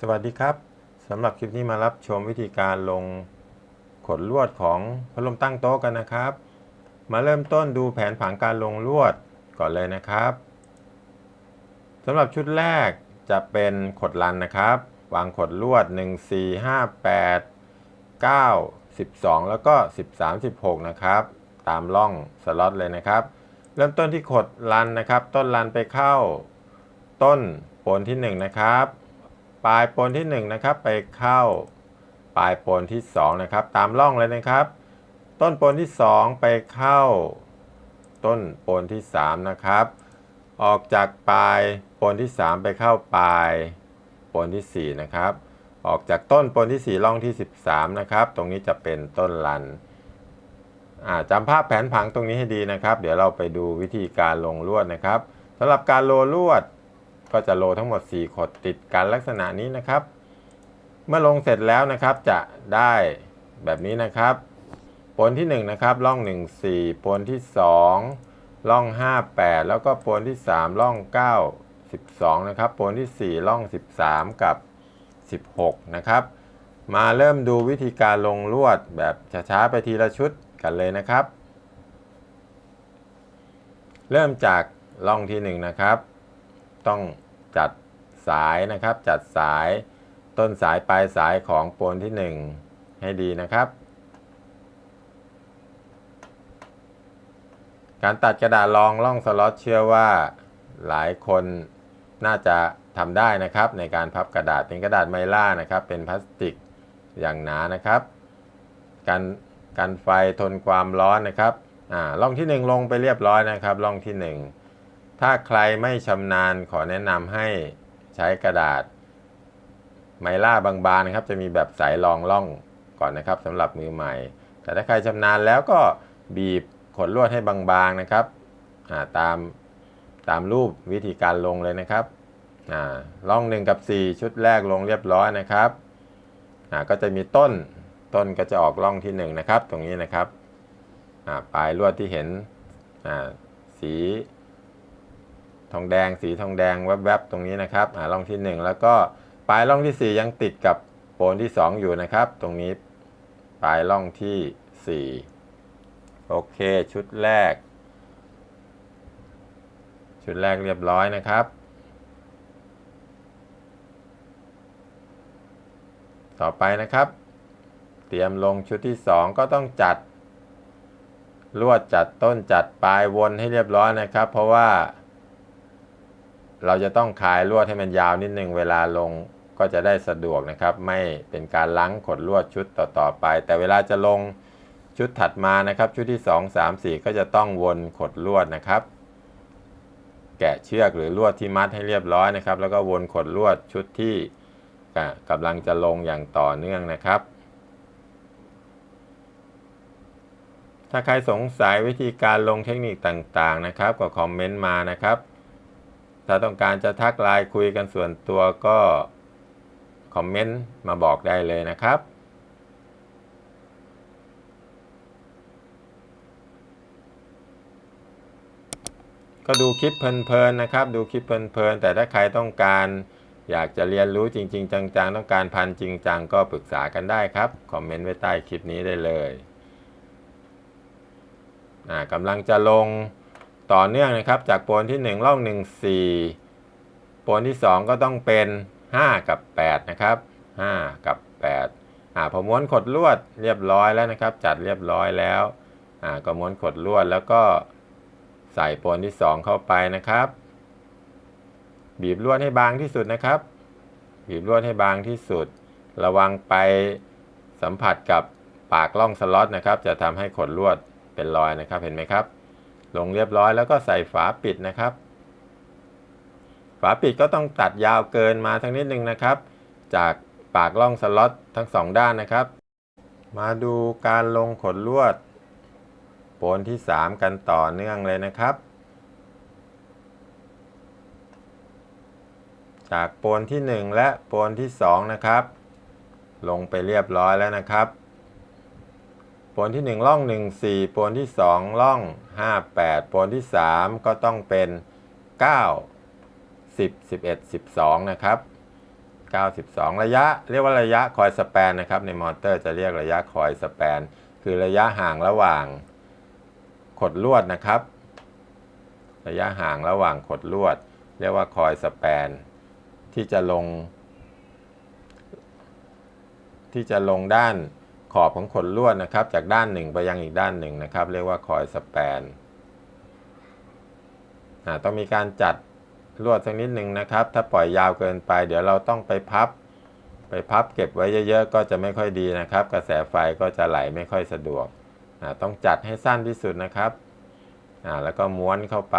สวัสดีครับสำหรับคลิปนี้มารับชมวิธีการลงขดลวดของพัดลมตั้งโต๊ะกันนะครับ มาเริ่มต้นดูแผนผังการลงลวดก่อนเลยนะครับสำหรับชุดแรกจะเป็นขดลันนะครับ วางขดลวด 1 4 5 8 9 12 แล้วก็ 13 16 นะครับ ตามร่องสล็อตเลยนะครับ เริ่มต้นที่ขดลันนะครับ ต้นลันไปเข้า ต้นโปนที่ 1 นะครับ ปลายปนที่1นะครับไปเข้าปลายปนที่2นะครับตามร่องเลยนะครับ ต้นปนที่ 2 ไปเข้า ต้นปนที่ 3 นะครับ ออกจากปลายปนที่ 3 ไปเข้าปลายปนที่ 4 นะครับ ออกจากต้นปนที่ 4 ร่องที่ 13 นะครับ ตรงนี้จะเป็นต้นลันจำภาพแผนผังตรงนี้ให้ดีนะครับ เดี๋ยวเราไปดูวิธีการลงลวดนะครับสำหรับการโลลวด ก็จะโลทั้งหมด 4 ขดติดกันลักษณะนี้นะครับ เมื่อลงเสร็จแล้วนะครับจะได้แบบนี้นะครับปนที่ 1 นะครับร่อง 1 4ปนที่2ร่อง 5 8 แล้วก็ปนที่3ร่อง 9 12 นะครับปนที่4ร่อง 13 กับ 16 นะครับ มาเริ่มดูวิธีการลงลวดแบบช้าๆไปทีละชุดกันเลยนะครับ เริ่มจากร่องที่ 1 นะครับ ต้องจัดสายนะครับ จัดสายต้นสายปลายสายของโปนที่ 1 ให้ดีนะครับ การตัดกระดาษรองร่องสล็อตเชื่อว่าหลายคนน่าจะทำได้นะครับในการพับกระดาษเป็นกระดาษไมล่านะครับ เป็นพลาสติกอย่างหนานะครับ การการไฟทนความร้อนนะครับอ่าร่องที่ 1 ลงไปเรียบร้อยนะครับร่องที่ 1 ถ้าใครไม่ชำนาญขอแนะนำให้ใช้กระดาษ ไมล่าบางๆนะครับ จะมีแบบสายรองร่องก่อนนะครับสำหรับมือใหม่ แต่ถ้าใครชำนาญแล้วก็บีบขดลวดให้บางๆนะครับตามตามรูปวิธีการลงเลยนะครับร่อง1กับ 4 ชุดแรกลงเรียบร้อยนะครับก็จะมีต้นต้นก็จะออกร่องที่ 1 นะครับ ตรงนี้นะครับปลายลวดที่เห็นสี ทองแดงสีทองแดงแวบๆตรงนี้นะครับอ่าร่องที่ 1 แล้วก็ปลายร่องที่ 4 ยังติดกับโปนที่ 2 อยู่นะครับ ตรงนี้ปลายร่องที่ 4 โอเคชุดแรก ชุดแรกเรียบร้อยนะครับ ต่อไปนะครับ เตรียมลงชุดที่ 2 ก็ต้องจัดลวดจัดต้นจัดปลายวนให้เรียบร้อยนะครับ เพราะว่า เราจะต้องคลายลวดให้มันยาวนิดนึงเวลาลงก็จะได้สะดวกนะครับ ไม่เป็นการล้างขดลวดชุดต่อๆไป แต่เวลาจะลงชุดถัดมานะครับ ชุดที่ 2 3 4 ก็จะต้องวนขดลวดนะครับ แกะเชือกหรือลวดที่มัดให้เรียบร้อยนะครับ แล้วก็วนขดลวดชุดที่กำลังจะลงอย่างต่อเนื่องนะครับ ถ้าใครสงสัยวิธีการลงเทคนิคต่างๆนะครับ ก็คอมเมนต์มานะครับ ถ้าต้องการจะทักไลน์คุยกันส่วนตัวก็คอมเมนต์มาบอกได้เลยนะครับ ก็ดูคลิปเพลินๆนะครับ ดูคลิปเพลินๆแต่ถ้าใครต้องการอยากจะเรียนรู้จริง ๆ จังๆ ต้องการพันจริงจังก็ปรึกษากันได้ครับ คอมเมนต์ไว้ใต้คลิปนี้ได้เลยกำลังจะลง ต่อเนื่องนะครับ จากโปนที่ 1 ล่อง 1 4 โปนที่ 2 ก็ต้องเป็น 5 กับ 8 นะครับ 5 กับ 8 อ่าพอม้วนขดลวดเรียบร้อยแล้วนะครับ จัดเรียบร้อยแล้ว อ่าก็ม้วนขดลวดแล้วก็ใส่โปนที่ 2 เข้าไปนะครับ บีบลวดให้บางที่สุดนะครับ บีบลวดให้บางที่สุด ระวังไปสัมผัสกับปากล่องสล็อตนะครับ จะทำให้ขดลวดเป็นรอยนะครับ เห็นไหมครับ ลงเรียบร้อยแล้วก็ใส่ฝาปิดนะครับ ฝาปิดก็ต้องตัดยาวเกินมาทั้งนิดนึงนะครับ จากปากล่องสล็อตทั้งสองด้านนะครับ มาดูการลงขดลวดโปนที่ 3 กันต่อเนื่องเลยนะครับ จากโปนที่ 1 และโปนที่ 2 นะครับ ลงไปเรียบร้อยแล้วนะครับ โปนที่ 1 ล่อง 1 4โปนที่ 2 ล่อง 5 8โปนที่ 3 ก็ต้องเป็น 9 10 11 12 นะครับ 92 ระยะเรียกว่าระยะคอยสแปนนะครับ ในมอเตอร์จะเรียกระยะคอยสแปน คือระยะห่างระหว่างขดลวดนะครับ ระยะห่างระหว่างขดลวด เรียกว่าคอยสแปน ที่จะลง ที่จะลงด้าน ขอบของขดลวดนะครับ จากด้านหนึ่งไปยังอีกด้านหนึ่งนะครับ เรียกว่าคอยสแปนต้องมีการจัดลวดสักนิดหนึ่งนะครับ ถ้าปล่อยยาวเกินไป เดี๋ยวเราต้องไปพับ ไปพับเก็บไว้เยอะๆ ก็จะไม่ค่อยดีนะครับ กระแสไฟก็จะไหลไม่ค่อยสะดวก ต้องจัดให้สั้นที่สุดนะครับ แล้วก็ม้วนเข้าไป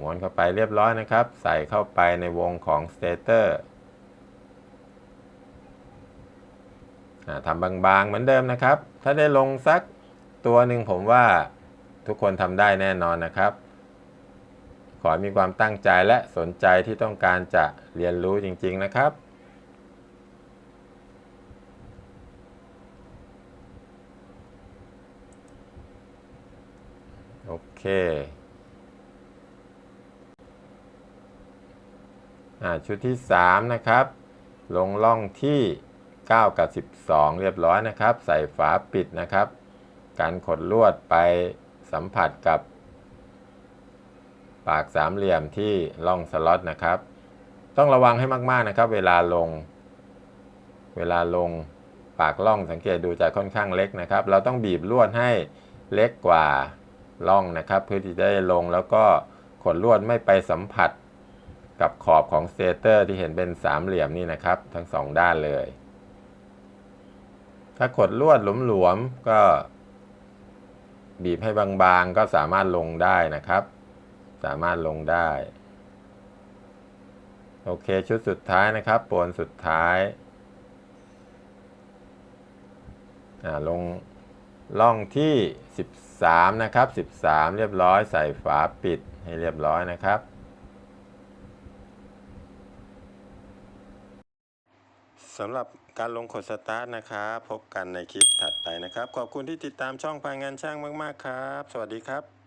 ม้วนเข้าไปเรียบร้อยนะครับ ใส่เข้าไปในวงของสเตเตอร์อ่า ทำบางๆเหมือนเดิมนะครับ ถ้าได้ลงสักตัวหนึ่งผมว่าทุกคนทำได้แน่นอนนะครับ ขอให้มีความตั้งใจและสนใจที่ต้องการจะเรียนรู้จริง ๆนะครับโอเคอชุดที่ 3 นะครับ ลงล่องที่ 9 กับ 12 เรียบร้อยนะครับ ใส่ฝาปิดนะครับ การขดลวดไปสัมผัสกับ ปากสามเหลี่ยมที่ล่องสล็อตนะครับ ต้องระวังให้มากๆนะครับ เวลาลง เวลาลงปากล่องสังเกตดูจะค่อนข้างเล็กนะครับ เราต้องบีบลวดให้เล็กกว่าล่องนะครับ เพื่อที่จะได้ลงแล้วก็ขดลวดไม่ไปสัมผัสกับขอบของสเตเตอร์ที่เห็นเป็นสามเหลี่ยมนี่นะครับ ทั้งสองด้านเลย ถ้าขดลวดหลวมๆก็ บีบให้บางๆก็สามารถลงได้นะครับ สามารถลงได้ โอเคชุดสุดท้ายนะครับโปนสุดท้ายอ่าลงล่องที่ 13 นะครับ 13 เรียบร้อยใส่ฝาปิดให้เรียบร้อยนะครับ สำหรับ การลงขดสตาร์ทนะครับพบกันในคลิปถัดไปนะครับ ขอบคุณที่ติดตามช่องพายงานช่างมาก ๆ ครับ สวัสดีครับ